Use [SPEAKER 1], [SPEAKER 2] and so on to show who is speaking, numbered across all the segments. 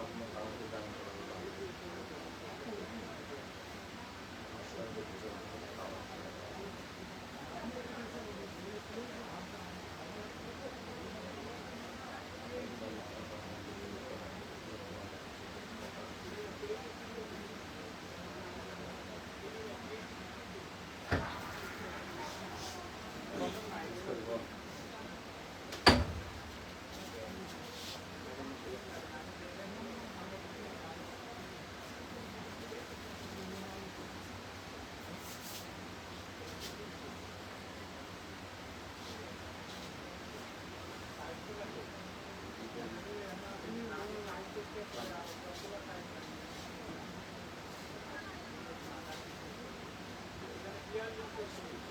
[SPEAKER 1] como Gracias.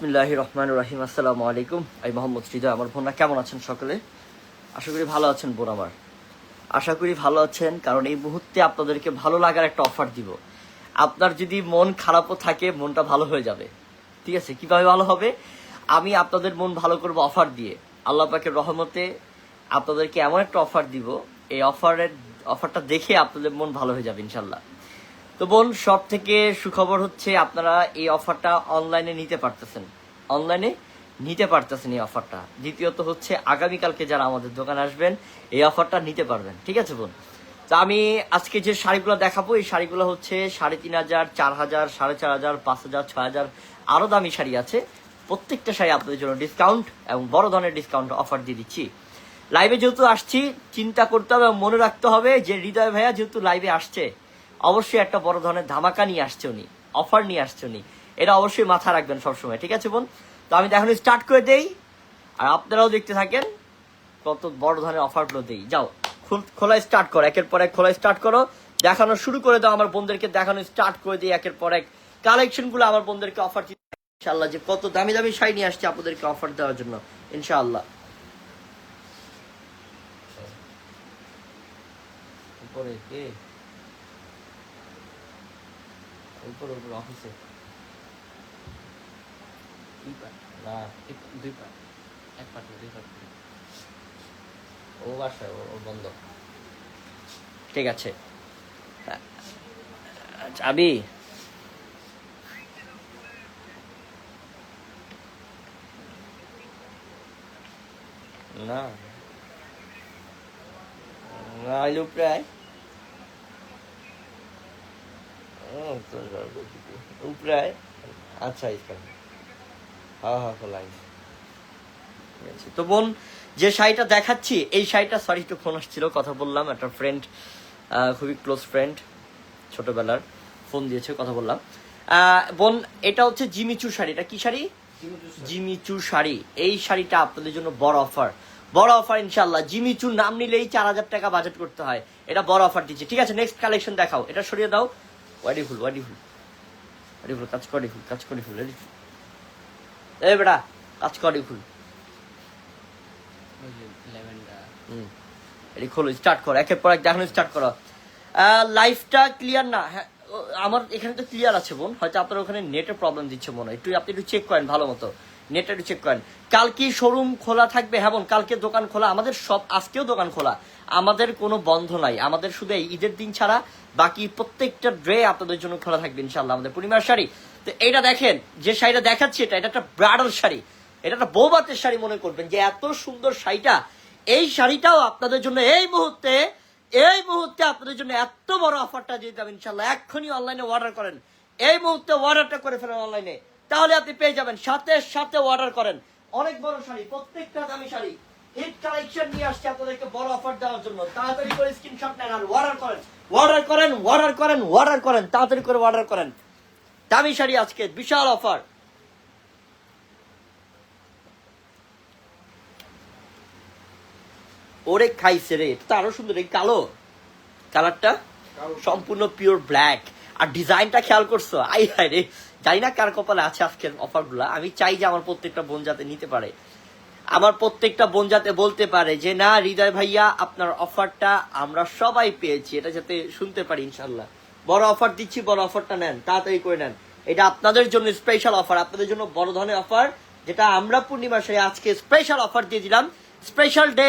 [SPEAKER 1] বিসমিল্লাহ রহমান রাহিম, আসসালামু আলাইকুম। আমি মোহাম্মদ হৃদয়, আমার বোনরা কেমন আছেন সকলে? আশা করি ভালো আছেন বোন আমার। আশা করি ভালো আছেন, কারণ এই মুহূর্তে আপনাদেরকে ভালো লাগার একটা অফার দিব। আপনার যদি মন খারাপও থাকে, মনটা ভালো হয়ে যাবে। ঠিক আছে? কীভাবে ভালো হবে? আমি আপনাদের মন ভালো করব অফার দিয়ে। আল্লাহ পাকের রহমতে আপনাদেরকে এমন একটা অফার দিব। এই অফারের অফারটা দেখে আপনাদের মন ভালো হয়ে যাবে ইনশাল্লাহ তো বোন সব থেকে সুখবর হচ্ছে আপনারা এই অফারটা অনলাইনে নিতে পারতেছেন। অনলাইনে নিতে পারতেছেন এই অফারটা। দ্বিতীয়ত হচ্ছে আগামীকালকে যারা আমাদের দোকানে আসবেন, এই অফারটা নিতে পারবেন। ঠিক আছে বোন? তা আমি আজকে যে শাড়িগুলো দেখাবো, এই শাড়িগুলো হচ্ছে সাড়ে তিন হাজার, চার হাজার, সাড়ে চার হাজার, পাঁচ হাজার, ছয় হাজার আরও দামি শাড়ি আছে। প্রত্যেকটা শাড়ি আপনাদের জন্য ডিসকাউন্ট এবং বড় ধরনের ডিসকাউন্ট অফার দিয়ে দিচ্ছি। লাইভে যেহেতু আসছি, চিন্তা করতে হবে মনে রাখতে হবে যে হৃদয় ভাইয়া যেহেতু লাইভে আসছে অবশ্যই একটা বড় ধরনের ধামাকা নিয়ে আসছে উনি অফার নিয়ে আসছে উনি। এটা অবশ্যই মাথা রাখবেন সবসময়, ঠিক আছে বোন? তো আমি এখন স্টার্ট করে দেই, আর আপনারাও দেখতে থাকেন, কত বড় ধরনের অফারগুলো দেই। যাও, খুল- স্টার্ট করো, একের পর এক খোলা স্টার্ট করো। দেখানো শুরু করে দাও আমার বোনদেরকে, দেখানো স্টার্ট করে দিই একের পর এক। কালেকশনগুলো আমার বোনদেরকে অফার ইনশাআল্লাহ, যে কত দামি দামি শাড়ি নিয়ে আসছে আপনাদেরকে অফার দেওয়ার জন্য, ইনশাআল্লাহ। উপরে কে? উপরে উপরে অফিসে দুই না দুই এক না, দুই ও বাসায় ও বন্ধ। ঠিক আছে। আচ্ছা, আবি। না। না আইলো প্রায়। আচ্ছা এখানে হ্যাঁ খোলাই ঠিক আছে। তো বোন যে শাড়িটা দেখাচ্ছি এই শাড়িটা সরি একটু ফোন আসছিল কথা বললাম একটা ফ্রেন্ড খুবই ক্লোজ ফ্রেন্ড ছোটবেলার ফোন দিয়েছে কথা বললাম বোন এটা হচ্ছে জিমিচু শাড়ি এটা কি শাড়ি জিমিচু শাড়ি এই শাড়িটা আপনাদের জন্য বড় অফার বড় অফার ইনশাল্লাহ জিমিচুর নাম নিলেই চার হাজার টাকা বাজেট করতে হয় এটা বড় অফার দিচ্ছে ঠিক আছে নেক্সট কালেকশন দেখাও, এটা সরিয়ে দাও ওয়াডি ফুল ওয়াডি ফুল ওয়াডি ফুল কাজ করি ফুল কাজ করি ফুল রেডি এই বেটা কাজ করি ফুল হুম এটি খোলো স্টার্ট করো একের পর এক দেখানো স্টার্ট করো লাইফটা ক্লিয়ার না হ্যাঁ আমার এখানে তো ক্লিয়ার আছে বোন হয়তো আপনার ওখানে নেটের প্রবলেম দিচ্ছে মনে হয়। একটু আপনি একটু চেক করেন ভালো মতো। নেটটা চেক করেন। কালকে শোরুম খোলা থাকবে? হ্যাঁ কালকে দোকান খোলা। আমাদের সব, আজকেও দোকান খোলা। আমাদের কোনো বন্ধ নাই। আমাদের শুধু ঈদের দিন ছাড়া বাকি প্রত্যেকটা ড্রে আপনাদের জন্য খোলা থাকবে ইনশাল্লাহ আমাদের পূর্ণিমার শাড়ি। তো এইটা দেখেন, যে শাড়িটা দেখাচ্ছি এটা এটা একটা ব্রাইডাল শাড়ি। এটা একটা বৌবাতের শাড়ি মনে করবেন যে এত সুন্দর শাড়িটা। এই শাড়িটাও আপনাদের জন্য এই মুহূর্তে এই মুহূর্তে আপনাদের জন্য এত বড় অফারটা দিয়ে দেবেন ইনশাল্লাহ এক্ষুনি অনলাইনে অর্ডার করেন। এই মুহূর্তে অর্ডারটা করে ফেলেন অনলাইনে তাহলে আপনি পেয়ে যাবেন। সাথে সাথে অর্ডার করেন। অনেক বড় শাড়ি প্রত্যেকটা দামি শাড়ি। হিট কালেকশন নিয়ে আসছে আপনাদেরকে বড় অফার দেওয়ার জন্য। তাড়াতাড়ি করে স্ক্রিনশট নেন আর অর্ডার করেন। অর্ডার করেন অর্ডার করেন অর্ডার করেন তাড়াতাড়ি করে অর্ডার করেন। দামি শাড়ি আজকে বিশাল অফার ওরে খাইছে রে এটা তো আরও সুন্দর এই কালো। কালারটা সম্পূর্ণ পিওর ব্ল্যাক আর ডিজাইনটা খেয়াল করছ? আই হাই রে। জানি না কার কপালে আছে আজকের অফারগুলো। আমি চাই যে আমার প্রত্যেকটা বোন যাতে নিতে পারে। আমার প্রত্যেকটা বোন যাতে বলতে পারে যে, না, হৃদয় ভাইয়া, আপনার অফারটা আমরা সবাই পেয়েছি। এটা যাতে শুনতে পারি ইনশাল্লাহ বড় অফার দিচ্ছি, বড় অফারটা নেন, তাড়াতাড়ি করে নেন। এটা আপনাদের জন্য স্পেশাল অফার আপনাদের জন্য বড় ধরনের অফার যেটা আমরা পূর্ণিমা পূর্ণিমাসে আজকে স্পেশাল অফার দিয়ে দিলাম। স্পেশাল ডে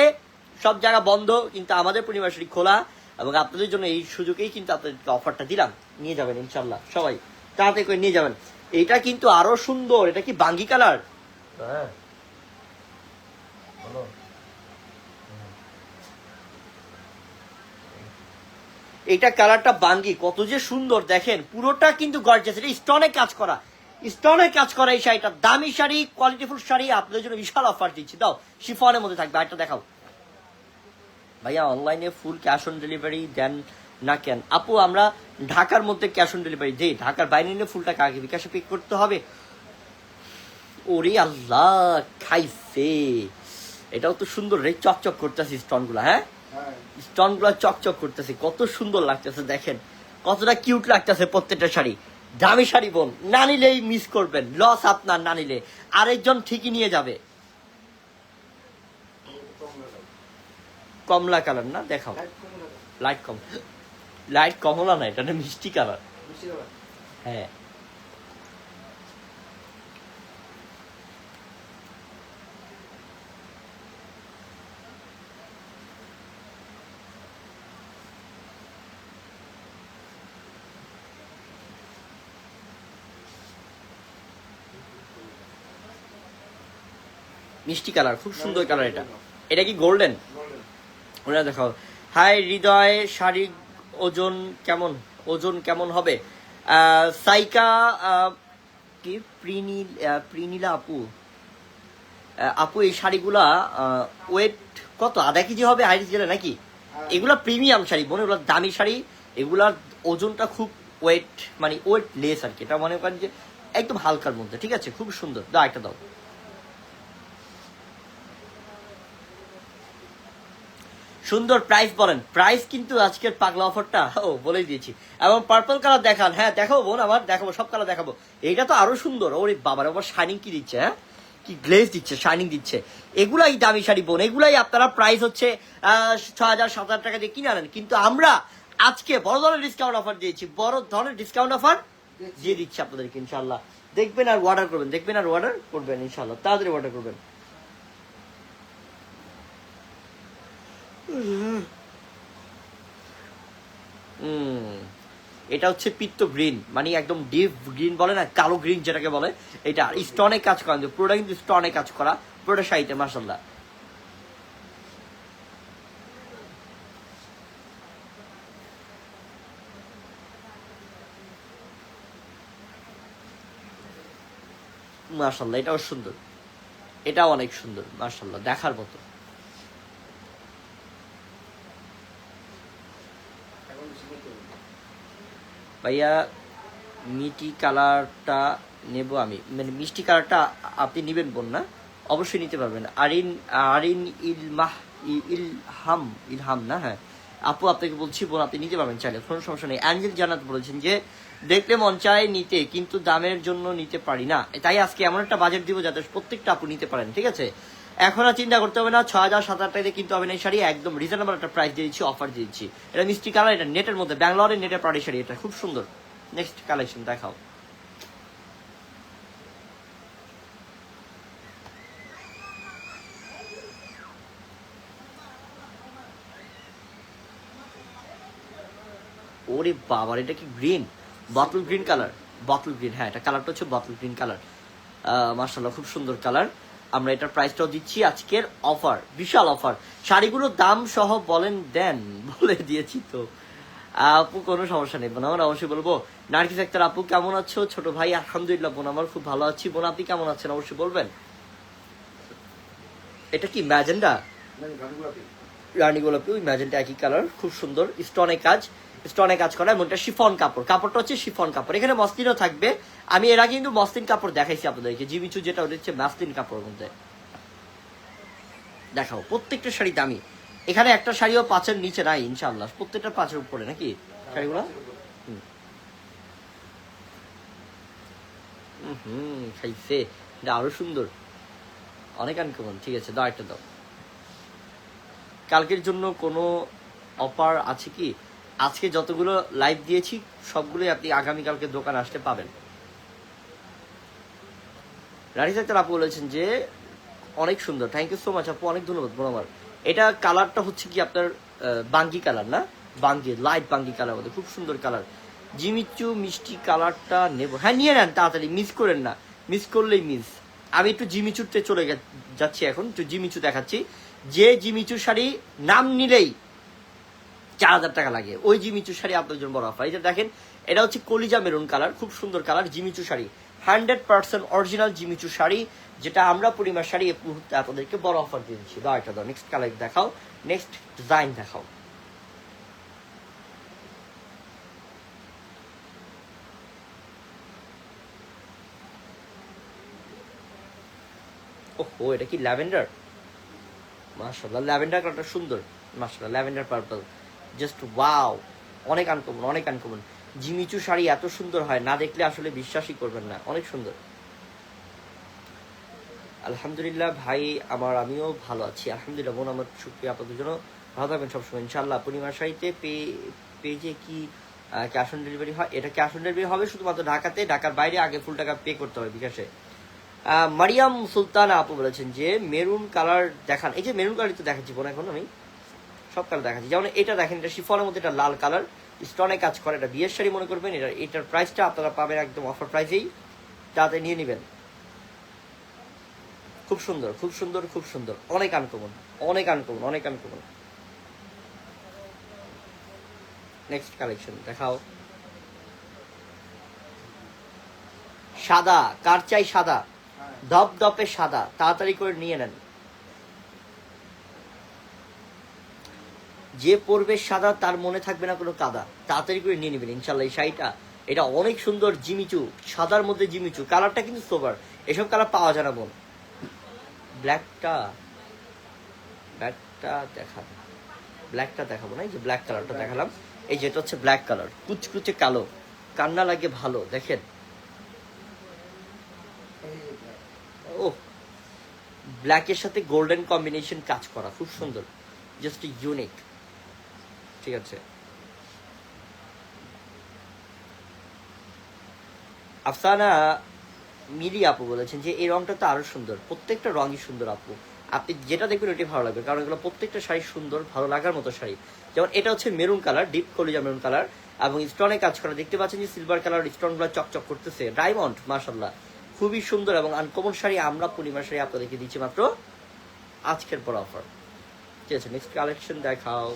[SPEAKER 1] সব জায়গা বন্ধ, কিন্তু আমাদের পূর্ণিমাসী খোলা। এবং আপনাদের জন্য এই সুযোগেই কিন্তু আপনাদেরকে অফারটা দিলাম। নিয়ে যাবেন ইনশাল্লাহ সবাই। তাড়াতাড়ি করে নিয়ে যাবেন। এটা কিন্তু আরও সুন্দর এটা কি বাঙ্গি কালার? হ্যাঁ। এটা কালারটা বাঙ্গি কত যে সুন্দর দেখেন। পুরোটা কিন্তু গর্জাস এটা স্টোনে কাজ করা। স্টোনে কাজ করা এই শাড়িটা। দামি শাড়ি কোয়ালিটিফুল শাড়ি আপনাদের জন্য বিশাল অফার দিচ্ছি। দাও শিফনের মধ্যে থাকবে আরেকটা দেখাও। ভাইয়া অনলাইনে ফুল ক্যাশ অন ডেলিভারি দেন না কেন? আপু আমরা ঢাকার মধ্যে ক্যাশ অন ডেলিভারি দেই ঢাকার বাইরে নিলে ফুলটা কাকে বিকাশে পে করতে হবে। ওরে আল্লাহ খাইছে। এটাও তো সুন্দর রে চকচক করতেছে স্টোনগুলো হ্যাঁ? স্টোনগুলা চকচক করতেছে কত সুন্দর লাগতেছে দেখেন। কতটা কিউট লাগতেছে প্রত্যেকটা শাড়ি। দামি শাড়ি বোন না নিলেই মিস করবেন লস আপনার না নিলে। আরেকজন ঠিকই নিয়ে যাবে। কমলা কালার না? দেখাও। লাইট কম লাইট কমলা না? এটা না মিষ্টি কালার? হ্যাঁ। মিষ্টি কালার খুব সুন্দর কালার এটা। এটা কি গোল্ডেন ওরা দেখাও। হাই হৃদয় শারীরিক ওজন কেমন? ওজন কেমন হবে? সাইকা কি? প্রিনীল প্রিনীলা আপু। আপু এই শাড়িগুলা ওয়েট কত? আধা কেজি হবে হাইরিস গেলে নাকি? এগুলা প্রিমিয়াম শাড়ি মনে এগুলো দামি শাড়ি। এগুলার ওজনটা খুব ওয়েট মানে ওয়েট লেস আর কি। এটা মনে করেন যে একদম হালকার মধ্যে ঠিক আছে? খুব সুন্দর। দাও একটা দাও। সুন্দর প্রাইস বলেন। প্রাইস কিন্তু আজকের পাগলা অফারটা ও, বলেই দিয়েছি। এবং পার্পল কালার দেখান। হ্যাঁ দেখাবো বোন আমার, দেখাবো, সব কালার দেখাবো। এইটা তো আরও সুন্দর। ওরে বাবার আবার শাইনিং কি দিচ্ছে হ্যাঁ? কি গ্লেজ দিচ্ছে শাইনিং দিচ্ছে। এগুলাই দামি শাড়ি বোন, এগুলাই আপনারা প্রাইস হচ্ছে ছ হাজার, সাত হাজার টাকা দিয়ে কিনে আনেন। কিন্তু আমরা আজকে বড় ধরনের ডিসকাউন্ট অফার দিয়েছি। বড় ধরনের ডিসকাউন্ট অফার দিয়ে দিচ্ছি আপনাদেরকে ইনশাল্লাহ দেখবেন আর অর্ডার করবেন, দেখবেন আর অর্ডার করবেন ইনশাল্লাহ তাড়াতাড়ি অর্ডার করবেন। এটা হচ্ছে পিত্ত গ্রিন মানে একদম ডিপ গ্রিন বলে না, কালো গ্রিন যেটাকে বলে। এটা স্টনে কাজ করা পুরোটা কিন্তু স্টনে কাজ করা, পুরোটা শাড়িতে মার্শাল্লাহ মার্শাল্লাহ এটাও সুন্দর। এটাও অনেক সুন্দর মার্শাল্লাহ দেখার মতো। ভাইয়া মিটি কালারটা নেব আমি। মানে মিষ্টি কালারটা আপনি নেবেন বোন না? অবশ্যই নিতে পারবেন। আরিন আরিন ইল ইলমাহ ই- ইলহাম ইলহাম না? হ্যাঁ। আপু, আপনাকে বলছি বোন, আপনি নিতে পারবেন চাইলে, কোনো সমস্যা নেই। অ্যাঞ্জেল জানাত বলেছেন যে, দেখলে মন চায় নিতে, কিন্তু দামের জন্য নিতে পারি না। তাই আজকে এমন একটা বাজেট দিব যাতে প্রত্যেকটা আপু নিতে পারেন, ঠিক আছে? এখন আর চিন্তা করতে হবে না, ছয় হাজার সাত হাজার টাকাতে কিন্তু না এই শাড়ি, একদম রিজনেবল একটা প্রাইস দিয়ে দিচ্ছি অফার দিয়ে দিচ্ছি। এটা মিষ্টি কালার এটা নেটের মধ্যে, ব্যাঙ্গালোরের নেটের পাড়ি শাড়ি এটা, খুব সুন্দর। নেক্সট কালেকশন দেখাও। ওরে বাবার এটা কি green bottle green colour bottle green হ্যাঁ এটা কালারটা হচ্ছে বটল গ্রিন কালার মার্শাল্লাহ খুব সুন্দর কালার আমরা এটার প্রাইসটাও দিচ্ছি আজকের অফার বিশাল অফার শাড়িগুলোর দাম সহ বলেন দেন বলে দিয়েছি তো। আপু কোনো সমস্যা নেই বোন আমার অবশ্যই বলব। নার্গিস আক্তার আপু কেমন আছো? ছোট ভাই আলহামদুলিল্লাহ বোন আমার খুব ভালো আছি। বোন আপনি কেমন আছেন? অবশ্যই বলবেন। এটা কি ম্যাজেন্ডা রানী গোলাপি। ওই ম্যাজেন্টা একই কালার খুব সুন্দর স্টোনে কাজ। স্টোনে কাজ করা এবং এটা শিফন কাপড় কাপড়টা হচ্ছে শিফন কাপড় এখানে মসলিনও থাকবে। আমি এর আগে কিন্তু মসলিন কাপড় দেখাইছি আপনাদেরকে। জিমিচু যেটা ওটা হচ্ছে মাসলিন কাপড়ের মধ্যে। দেখাও, প্রত্যেকটা শাড়ি দামি। এখানে একটা শাড়িও পাঁচের নিচে নাই ইনশাল্লাহ প্রত্যেকটা পাঁচের উপরে নাকি শাড়িগুলো? আরও সুন্দর। অনেক আনকমন ঠিক আছে, দাও একটা দাও। কালকের জন্য কোনো অফার আছে কি? আজকে যতগুলো লাইভ দিয়েছি, সবগুলোই আপনি আগামীকালকে দোকান আসতে পাবেন। রানি আক্তার আপু বলেছেন যে, অনেক সুন্দর। থ্যাংক ইউ সো মাচ আপু, অনেক ধন্যবাদ বোন আমার এটা কালারটা হচ্ছে কি আপনার বাঙ্গি কালার না? বাঙ্গি লাইট বাঙ্গি কালার মধ্যে, খুব সুন্দর কালার জিমিচু মিষ্টি কালারটা নেব। হ্যাঁ নিয়ে নেন তাড়াতাড়ি মিস করেন না। মিস করলেই মিস আমি একটু জিমিচুতে চলে যাচ্ছি এখন, একটু জিমিচু দেখাচ্ছি। যে জিমিচু শাড়ি নাম নিলেই চার হাজার টাকা লাগে। ওই জিমিচু শাড়ি আপনার জন্য বড় অফার এটা দেখেন, এটা হচ্ছে কলিজা মেরুন কালার, খুব সুন্দর colour Jimmy Choo sari. Hundred percent original Jimmy Choo sari, যেটা আমরা পরিমার শাড়ি এই মুহূর্তে আপনাদেরকে বড় অফার দিয়ে দিচ্ছি। দাও এটা দাও নেক্সট কালার দেখাও নেক্সট ডিজাইন দেখাও। ওহো, এটা কি ল্যাভেন্ডার? মাশাআল্লাহ, ল্যাভেন্ডার কালারটা সুন্দর। মাশাআল্লাহ, ল্যাভেন্ডার পার্পল জাস্ট ওয়াও অনেক আনকমন অনেক আনকমন জিমিচু শাড়ি এত সুন্দর হয়, না দেখলে আসলে বিশ্বাসই করবেন না, অনেক সুন্দর। আলহামদুলিল্লাহ ভাই, আমার আমিও ভালো আছি। আলহামদুলিল্লাহ, বোন আমার শুক্রিয়া আপনাদের জন্য। ভালো থাকবেন সবসময় ইনশাল্লাহ পূর্ণিমার শাড়িতে পেজে কি ক্যাশ অন ডেলিভারি হয়? এটা ক্যাশ অন ডেলিভারি হবে শুধুমাত্র ঢাকাতে, ঢাকার বাইরে আগে ফুল টাকা পে করতে হবে বিকাশে মারিয়াম সুলতানা আপু বলেছেন যে মেরুন কালার দেখান। এই যে মেরুন কালার তো দেখাচ্ছি, বোন, এখন আমি। সব কালার দেখাচ্ছি। যেমন এটা দেখেন, এটা শিফলের মধ্যে এটা লাল কালার। স্টোনে কাজ করে, এটা বিয়ের শাড়ি মনে করবেন, এটা এটার প্রাইসটা আপনারা পাবেন একদম অফার প্রাইসেই তাতে নিয়ে নেবেন। খুব সুন্দর খুব সুন্দর খুব সুন্দর। অনেক আনকমন অনেক আনকমন অনেক আনকমন নেক্সট কালেকশন দেখাও। সাদা, কার চাই সাদা? ধপ ধপে সাদা, তাড়াতাড়ি করে নিয়ে নেন। যে পরবে সাদা তার মনে থাকবে না কোনো কাদা। তাড়াতাড়ি করে নিয়ে নেবেন ইনশাল্লাহ এই শাড়িটা। এটা অনেক সুন্দর জিমিচু সাদার মধ্যে জিমিচু কালারটা কিন্তু সোবার এসব কালার পাওয়া যায় না বোন ব্ল্যাকটা ব্ল্যাকটা দেখা ব্ল্যাকটা দেখাবো না এই যে ব্ল্যাক কালারটা দেখালাম। এই যেটা হচ্ছে ব্ল্যাক কালার কুচকুচে কালো। কান্না লাগে ভালো দেখেন। ও ব্ল্যাকের সাথে গোল্ডেন কম্বিনেশন কাজ করা খুব সুন্দর। Just unique. ঠিক আছে। আফসানা মিলি আপু বলেছেন যে, এই রংটা তো আরও সুন্দর। প্রত্যেকটা রঙই সুন্দর আপু। আপনি যেটা দেখবেন ওইটাই ভালো লাগবে। কারণ এগুলো প্রত্যেকটা শাড়ি সুন্দর, ভালো লাগার মতো শাড়ি। যেমন এটা হচ্ছে মেরুন কালার, ডিপ কলিজা মেরুন কালার এবং স্টোনে কাজ করা। দেখতে পাচ্ছেন যে সিলভার কালার, স্টোনগুলো চকচক করতেছে। ডায়মন্ড মাশাল্লাহ খুবই সুন্দর এবং আনকমন শাড়ি আমরা পূর্ণিমা শাড়ি আপনাদেরকে দিচ্ছি মাত্র আজকের পর অফার। ঠিক আছে নেক্সট কালেকশন দেখাও।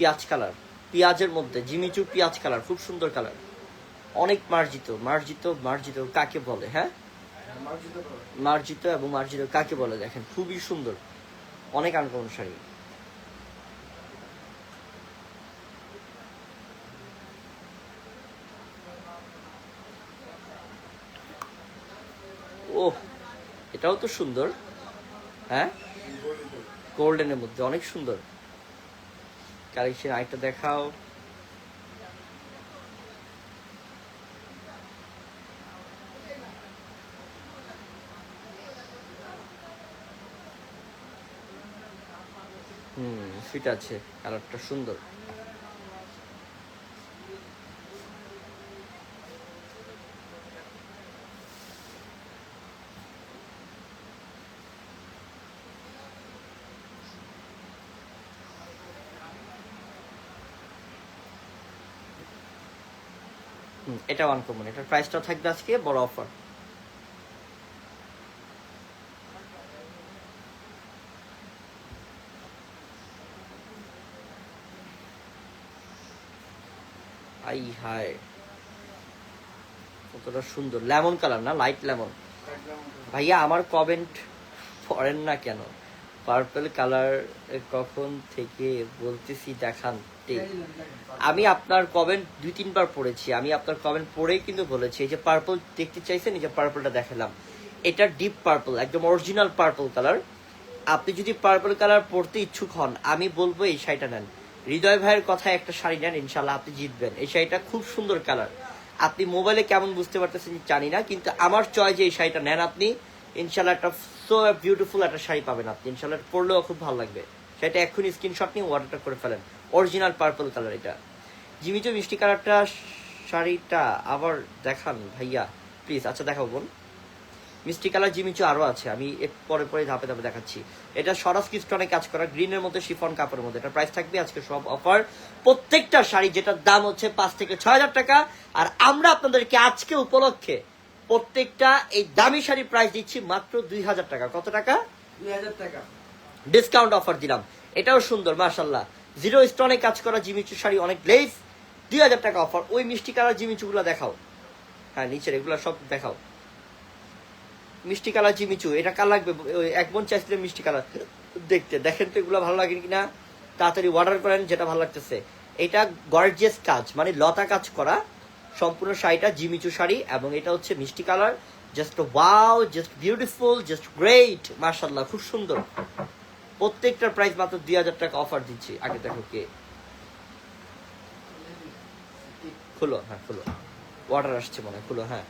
[SPEAKER 1] পেঁয়াজ কালার। পেঁয়াজের মধ্যে জিমিচু পেঁয়াজ কালার, খুব সুন্দর কালার। অনেক মার্জিত মার্জিত মার্জিত কাকে বলে হ্যাঁ? মার্জিত এবং মার্জিত কাকে বলে দেখেন, খুবই সুন্দর। অনেক আনকমন শাড়ি ও এটাও তো সুন্দর হ্যাঁ? গোল্ডেনের মধ্যে, অনেক সুন্দর। কালেকশন আরেকটা দেখাও। হুম ফিট আছে কালারটা সুন্দর হুম, এটা ওয়ান কমন এটার প্রাইসটা থাকবে আজকে বড় অফার আই হায় কতটা সুন্দর। লেমন কালার না লাইট লেমন ভাইয়া আমার কমেন্ট পড়েন না কেন? পার্পল কালার কখন থেকে বলতেছি দেখান আমি আপনার কমেন্ট দুই, তিনবার পড়েছি। আমি আপনার কমেন্ট পড়েই কিন্তু বলেছি, এই যে পার্পল দেখতে চাইছেন, এই যে পার্পলটা দেখালাম। এটা ডিপ পার্পল একদম অরিজিনাল পার্পল কালার আপনি যদি পার্পল কালার পড়তে ইচ্ছুক হন, আমি বলব এই শাড়িটা নেন। হৃদয় ভাইয়ের কথায় একটা শাড়ি নেন ইনশাল্লাহ আপনি জিতবেন। এই শাড়িটা খুব সুন্দর কালার আপনি মোবাইলে কেমন বুঝতে পারতেছেন জানি না, কিন্তু আমার চয় যে এই শাড়িটা নেন আপনি। ইনশাল্লাহ একটা সো বিউটিফুল একটা শাড়ি পাবেন আপনি। ইনশাল্লাহ পরলেও খুব ভালো লাগবে। সেটা এক্ষুনি স্ক্রিনশট নিয়ে অর্ডারটা করে ফেলেন। অরিজিনাল পার্পল কালার এটা। জিমিচো মিষ্টি কালারটা শাড়িটা আবার দেখান ভাইয়া। প্লিজ আচ্ছা দেখাবো বোন মিষ্টি কালার জিমিচু আরও আছে। আমি একটু পরে পরে ধাপে ধাপে দেখাচ্ছি। এটা সরস কিস্টনে কাজ করা গ্রিনের মধ্যে, শিফন কাপড়ের মধ্যে। এটা প্রাইস থাকবে আজকে সব অফার প্রত্যেকটা শাড়ি যেটার দাম হচ্ছে পাঁচ থেকে ছয় হাজার টাকা। আর আমরা আপনাদেরকে আজকে উপলক্ষে প্রত্যেকটা এই দামি শাড়ি প্রাইস দিচ্ছি মাত্র দুই হাজার টাকা। কত টাকা?
[SPEAKER 2] দুই হাজার টাকা।
[SPEAKER 1] ডিসকাউন্ট অফার দিলাম। এটাও সুন্দর মাশাল্লাহ জিরো স্টোনে কাজ করা জিমিচু শাড়ি অনেক লেস দুই হাজার টাকা অফার ওই মিষ্টি কালার জিমিচুগুলো দেখাও। হ্যাঁ নিচের এগুলো সব দেখাও। মিষ্টি কালার জিমিচু এটা কার লাগবে? এক বোন চাইছিল মিষ্টি কালার। দেখতে দেখেন তো এগুলো ভালো লাগে কিনা? তাড়াতাড়ি অর্ডার করেন যেটা ভালো লাগতেছে। এটা গর্জিয়াস কাজ মানে লতা কাজ করা। সম্পূর্ণ শাড়িটা জিমিচু শাড়ি এবং এটা হচ্ছে মিষ্টি colour. Just wow just beautiful just great মার্শাল্লাহ খুব সুন্দর। প্রত্যেকটার প্রাইস মাত্র দুই হাজার টাকা অফার দিচ্ছি। আগে দেখো কে। খুলো হ্যাঁ খুলো। অর্ডার আসছে মনে খুলো হ্যাঁ।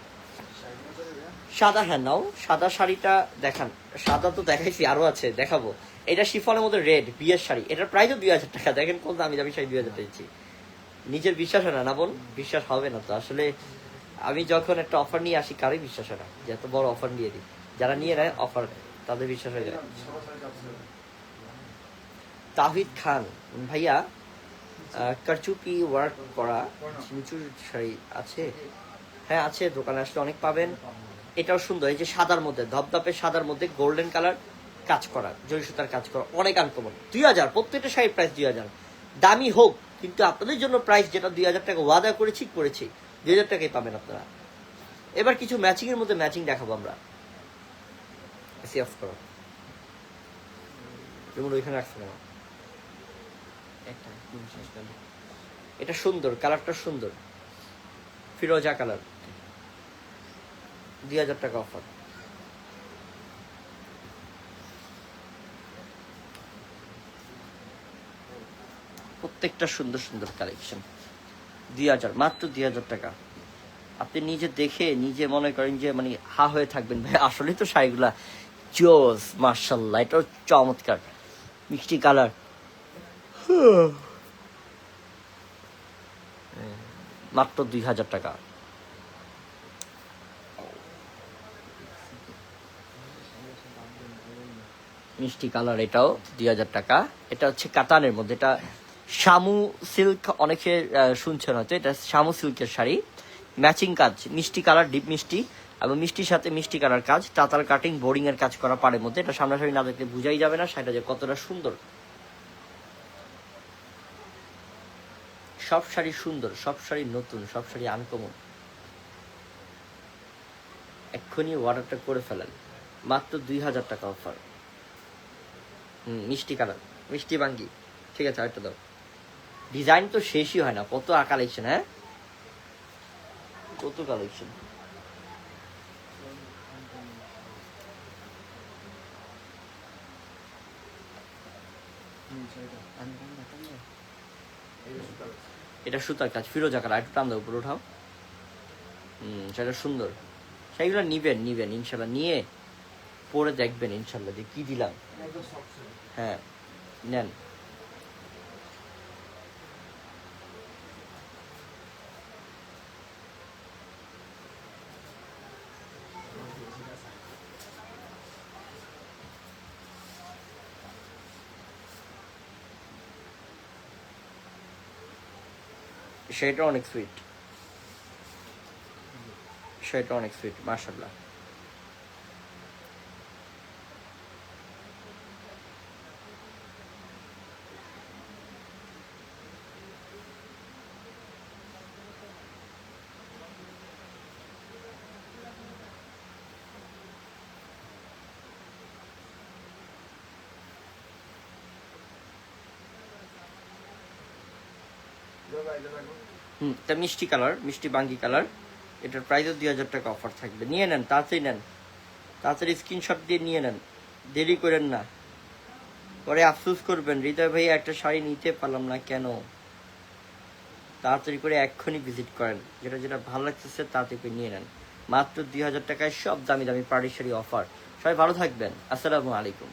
[SPEAKER 1] সাদা হ্যাঁ নাও। সাদা শাড়িটা দেখান। সাদা তো দেখাইছি, আরও আছে, দেখাবো। এটা শিফনের মধ্যে রেড বিয়ের শাড়ি। এটার প্রাইসও দুই হাজার টাকা। দেখেন কোন দামি দামি শাড়ি দুই হাজার টাকা নিজের বিশ্বাস হয় না না বোন বিশ্বাস হবে না তো। আসলে আমি যখন একটা অফার নিয়ে আসি কারোই বিশ্বাস হয় না। যে এত বড় অফার নিয়ে দিই। যারা নিয়ে নেয় অফার তাদের বিশ্বাস হয়ে যায়। তাহিদ খান, ভাইয়া কারচুপি ওয়ার্ক করা নিচু শাড়ি আছে? হ্যাঁ আছে, দোকানে আসলে অনেক পাবেন। এটাও সুন্দর, এই যে সাদার মধ্যে ধপধপে সাদার মধ্যে গোল্ডেন কালার কাজ করা জরি সুতার কাজ করা, অনেক আনকমন দুই হাজার, প্রত্যেকটা শাড়ির প্রাইস দুই হাজার। দামি হোক কিন্তু আপনাদের জন্য প্রাইস যেটা দুই হাজার টাকা ওয়াদা করেছি করেছি। দুই হাজার টাকাই পাবেন আপনারা। এবার কিছু ম্যাচিং এর মধ্যে ম্যাচিং দেখাবো আমরা। এসি অফ করো। যেমন ওইখানে রাখছে না। এটা সুন্দর কালারটা সুন্দর। ফিরোজা কালার দুই হাজার টাকা অফার প্রত্যেকটা সুন্দর সুন্দর কালেকশন দুই হাজার, মাত্র দুই হাজার টাকা। আপনি নিজে দেখে, নিজে মনে করেন যে মানে হা হয়ে থাকবেন। ভাই আসলে তো শাড়িগুলা জোস মার্শাল্লাহ এটাও চমৎকার। মিষ্টি কালার। মাত্র দুই হাজার টাকা। মিষ্টি কালার এটাও দুই হাজার টাকা। এটা হচ্ছে কাতানের মধ্যে, এটা শামু সিল্ক অনেকে শুনছেন হয়তো, এটা শামু সিল্কের শাড়ি। ম্যাচিং কাজ, মিষ্টি কালার ডিপ মিষ্টি, এবং মিষ্টির সাথে মিষ্টি কালার কাজ। তাতাল কাটিং বোর্ডিং এর কাজ করা পাড়ের মধ্যে। এটা সামনাসামনি না দেখলে বুঝাই যাবে না সেটা যে কতটা সুন্দর। সব শাড়ি সুন্দর, সব শাড়ি নতুন, সব শাড়ি আনকমন এক্ষুনি অর্ডারটা করে ফেলেন। মাত্র দুই হাজার টাকা অফার হুম, মিষ্টি কালার, মিষ্টি বাঙ্গি। ঠিক আছে, আরেকটা দাও। ডিজাইন তো শেষই হয় না। কত কালেকশন হ্যাঁ? কত কালেকশন এটা সুতার কাজ। ফিরোজা কালার একটু টান দাও উপরে উঠাও। হুম সেটা সুন্দর। সেইগুলো নিবেন নিবেন ইনশাল্লাহ। নিয়ে পরে দেখবেন ইনশাল্লাহ যে কি দিলাম। হ্যাঁ নেন। সেটা অনেক সুইট সেটা অনেক সুইট মার্শাল্লাহ হুম, এটা মিষ্টি কালার, মিষ্টি বাঙ্গি কালার। এটার প্রাইসও দুই হাজার টাকা অফার থাকবে। নিয়ে নেন, তাড়াতাড়ি নেন। তাড়াতাড়ি স্ক্রিনশট দিয়ে নিয়ে নেন। দেরি করেন না। পরে আফসোস করবেন, হৃদয় ভাই একটা শাড়ি নিতে পারলাম না কেন? তাড়াতাড়ি করে এক্ষুনি ভিজিট করেন। যেটা যেটা ভালো লাগতেছে, তাড়াতাড়ি করে নিয়ে নেন। মাত্র দুই হাজার টাকায় সব দামি দামি পাড়ি শাড়ি অফার সবাই ভালো থাকবেন। আসসালামু আলাইকুম।